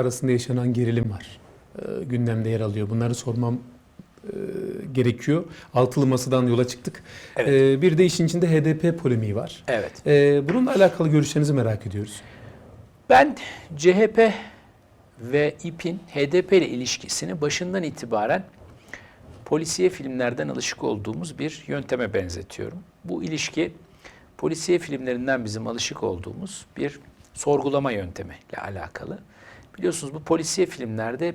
arasında yaşanan gerilim var. Ee, gündemde yer alıyor. Bunları sormam e, gerekiyor. Altılı masadan yola çıktık. Evet. Ee, bir de işin içinde HDP polemiği var. Evet. Ee, bununla alakalı görüşlerinizi merak ediyoruz. Ben CHP ve İP'in HDP ile ilişkisini başından itibaren polisiye filmlerden alışık olduğumuz bir yönteme benzetiyorum. Bu ilişki polisiye filmlerinden bizim alışık olduğumuz bir sorgulama yöntemiyle alakalı. Biliyorsunuz bu polisiye filmlerde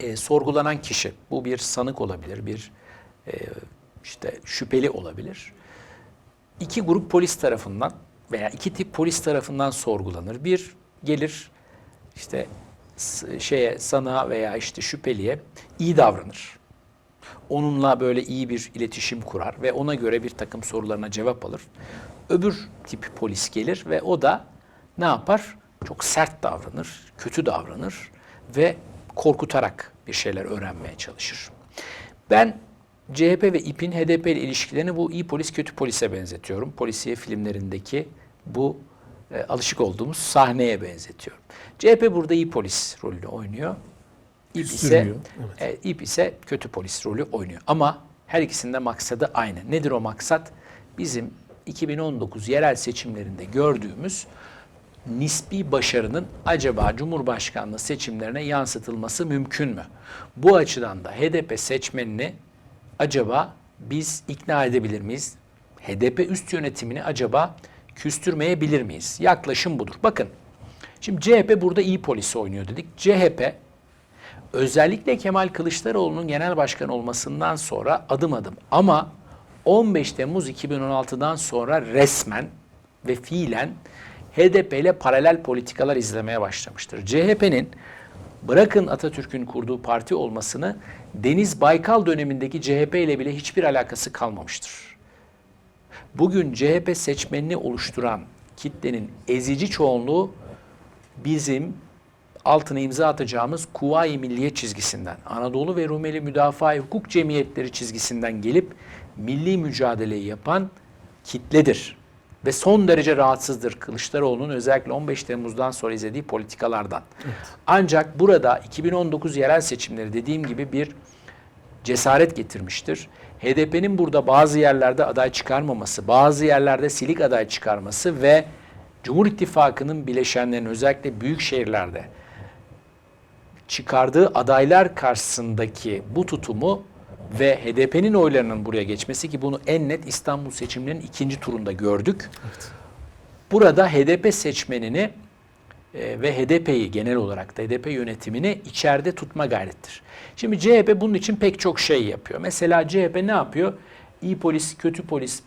e, sorgulanan kişi, bu bir sanık olabilir, bir e, işte şüpheli olabilir. İki grup polis tarafından veya iki tip polis tarafından sorgulanır. Bir gelir işte şeye sanığa veya işte şüpheliye iyi davranır. Onunla böyle iyi bir iletişim kurar ve ona göre bir takım sorularına cevap alır. Öbür tip polis gelir ve o da ne yapar? Çok sert davranır, kötü davranır ve korkutarak bir şeyler öğrenmeye çalışır. Ben CHP ve İP'in HDP ile ilişkilerini bu iyi polis kötü polise benzetiyorum. Polisiye filmlerindeki bu e, alışık olduğumuz sahneye benzetiyorum. CHP burada iyi polis rolünü oynuyor. İP ise, Sürüyor, e, İP ise kötü polis rolü oynuyor. Ama her ikisinde maksadı aynı. Nedir o maksat? Bizim 2019 yerel seçimlerinde gördüğümüz nispi başarının acaba Cumhurbaşkanlığı seçimlerine yansıtılması mümkün mü? Bu açıdan da HDP seçmenini acaba biz ikna edebilir miyiz? HDP üst yönetimini acaba küstürmeyebilir miyiz? Yaklaşım budur. Bakın, şimdi CHP burada iyi polisi oynuyor dedik. CHP özellikle Kemal Kılıçdaroğlu'nun genel başkan olmasından sonra adım adım ama 15 Temmuz 2016'dan sonra resmen ve fiilen HDP ile paralel politikalar izlemeye başlamıştır. CHP'nin bırakın Atatürk'ün kurduğu parti olmasını Deniz Baykal dönemindeki CHP ile bile hiçbir alakası kalmamıştır. Bugün CHP seçmenini oluşturan kitlenin ezici çoğunluğu bizim altına imza atacağımız Kuvayi Milliye çizgisinden, Anadolu ve Rumeli Müdafaa Hukuk Cemiyetleri çizgisinden gelip milli mücadeleyi yapan kitledir. Ve son derece rahatsızdır Kılıçdaroğlu'nun özellikle 15 Temmuz'dan sonra izlediği politikalardan. Ancak burada 2019 yerel seçimleri dediğim gibi bir cesaret getirmiştir. HDP'nin burada bazı yerlerde aday çıkarmaması, bazı yerlerde silik aday çıkarması ve Cumhur İttifakı'nın bileşenlerinin özellikle büyük şehirlerde çıkardığı adaylar karşısındaki bu tutumu ve HDP'nin oylarının buraya geçmesi ki bunu en net İstanbul seçimlerinin ikinci turunda gördük. Burada HDP seçmenini e, ve HDP'yi genel olarak da HDP yönetimini içeride tutma gayrettir. Şimdi CHP bunun için pek çok şey yapıyor. Mesela CHP ne yapıyor? İyi polis, kötü polis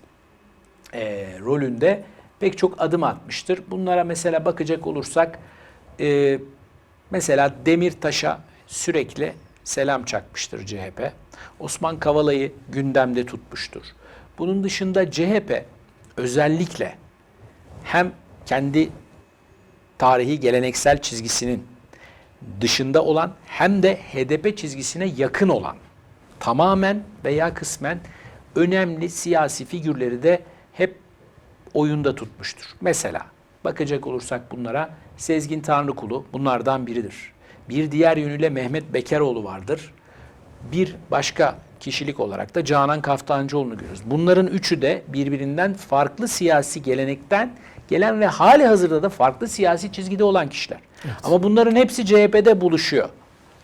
e, rolünde pek çok adım atmıştır. Bunlara mesela bakacak olursak e, mesela Demirtaş'a sürekli selam çakmıştır CHP. Osman Kavala'yı gündemde tutmuştur. Bunun dışında CHP özellikle hem kendi tarihi geleneksel çizgisinin dışında olan hem de HDP çizgisine yakın olan tamamen veya kısmen önemli siyasi figürleri de hep oyunda tutmuştur. Mesela bakacak olursak bunlara Sezgin Tanrıkulu bunlardan biridir. Bir diğer yönüyle Mehmet Bekeroğlu vardır. Bir başka kişilik olarak da Canan Kaftancıoğlu'nu görüyoruz. Bunların üçü de birbirinden farklı siyasi gelenekten gelen ve hali hazırda da farklı siyasi çizgide olan kişiler. Ama bunların hepsi CHP'de buluşuyor.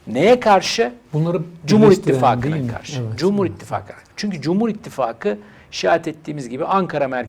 Neye karşı? Bunları Cumhur İttifakı'na karşı. Evet. Cumhur İttifakı. Çünkü Cumhur İttifakı şahit ettiğimiz gibi Ankara merkezi